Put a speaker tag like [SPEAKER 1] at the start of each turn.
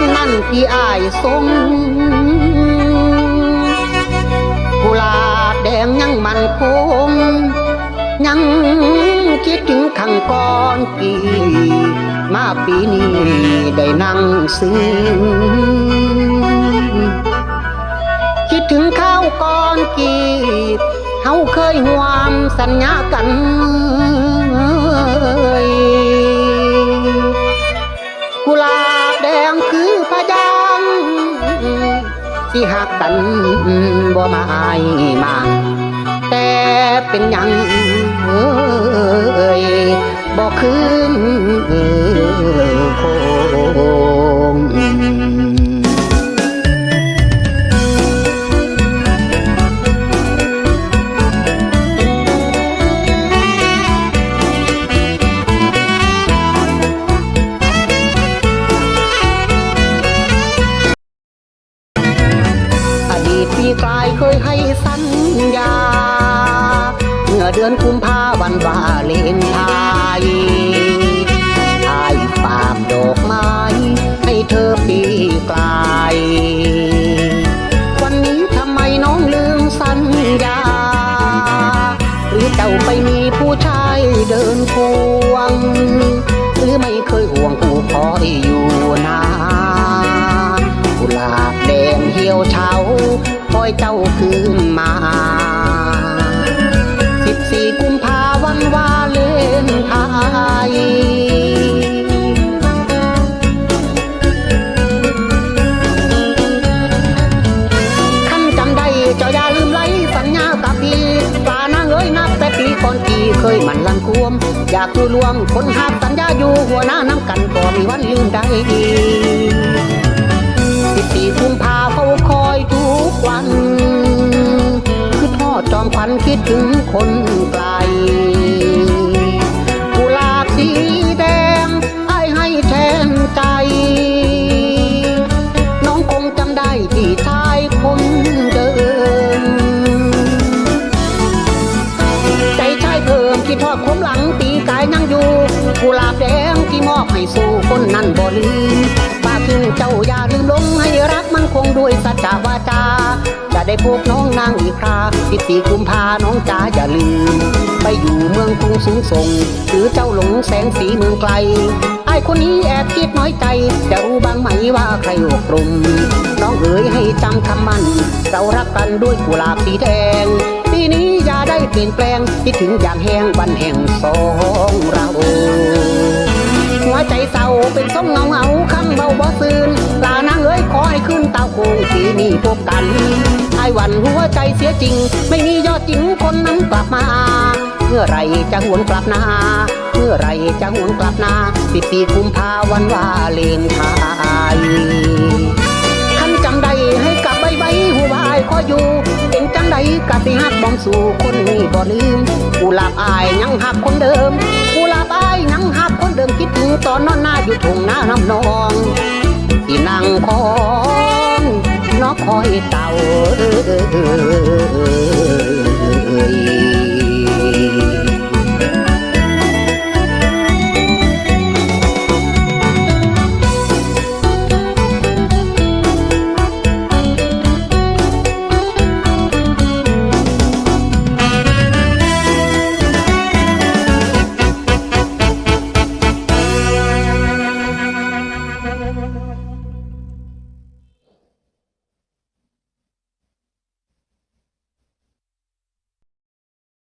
[SPEAKER 1] นนั้นที่อายทรงกุลาแดงยังมันคง ยังคิดถึงขังก่อนปีมาปีนี้ได้นั่งซึ้งคิดถึงข้าวก่อนกีเฮาเคยห่วมสัญญากัน ที่หักกันบ่มาอายมา แต่เป็นยังเอ้ยบ่คืนค เดือนกุมภาวันวาเลนไทน์อายฝากดอกไม้ ให้เธอปีกลายวันนี้ทำไมน้องลืมสัญญา หรือเจ้าไปมีผู้ชายเดินควง หรือไม่เคยห่วงผู้คอยอยู่นากุหลาบแดงเหี่ยวเฉาคอยเจ้าคืนมา สี่กุมภาวันวาเลนไทน์ขันจำได้จ้าอย่าลืมไหลสัญญากับพี่ปลานางเอ้ยนับแต่ปีก่อนปีเคยมันลังควม อยากอยู่วมคนหักสัญญาอยู่หัวหน้าน้ำกันก็มีวันลืมได้สิบสี่กุมภาเฝ้าคอยทุกวัน จอมขวัญคิดถึงคนไกลกุหลาบสีแดงไอ้ให้แทนใจ น้องคงจำได้ที่ชายคนเดิม ใจชายเพิ่มคิดทอดคมหลังปีกายนั่งอยู่กุหลาบแดงที่มอบให้สู่คนนั้นบ่ลืมฝากถึงเจ้าอย่าลืมลงให้รักมันคงด้วยสัจจวาจา ได้พบน้องนางอีกคราสิบสี่กุมภาน้องจ๋าอย่าลืม ไปอยู่เมืองกรุงสูงส่ง หรือเจ้าหลงแสงสีเมืองไกล ไอ้คนนี้แอบคิดน้อยใจ จะรู้บ้างไหมว่าใครอกกลุ่มน้องเอ๋ยให้จำคำมัน เรารักกันด้วยกุหลาบสีแดง ปีนี้อย่าได้เปลี่ยนแปลงคิดถึงอย่างแห้งวันแห่งสองเราหัวใจเศร้าเป็นส้มเงาเงาคำเบาบ่ซื่น นเต้าโคงปีนี้พบกันไอ้วันหัวใจเสียจริง ไม่มียอดจริงคนนั้นกลับมา เมื่อไรจะหวนกลับนา เมื่อไรจะหวนกลับนาสิบปีกุมภาวันวาเลนไทน์คันจำได้ให้กลับใบใบหัวายขออยู่เป็นจังใดกะสิหักบอมสู่คนนี้บ่ลืมกุหลาบอายยังหักคนเดิมกุหลาบอายยังหักคนเดิมคิดถึงตอนนอนหน้าอยู่ทงหน้าน้ำนองที่นั่งคอ คอยเต่าเอ้ย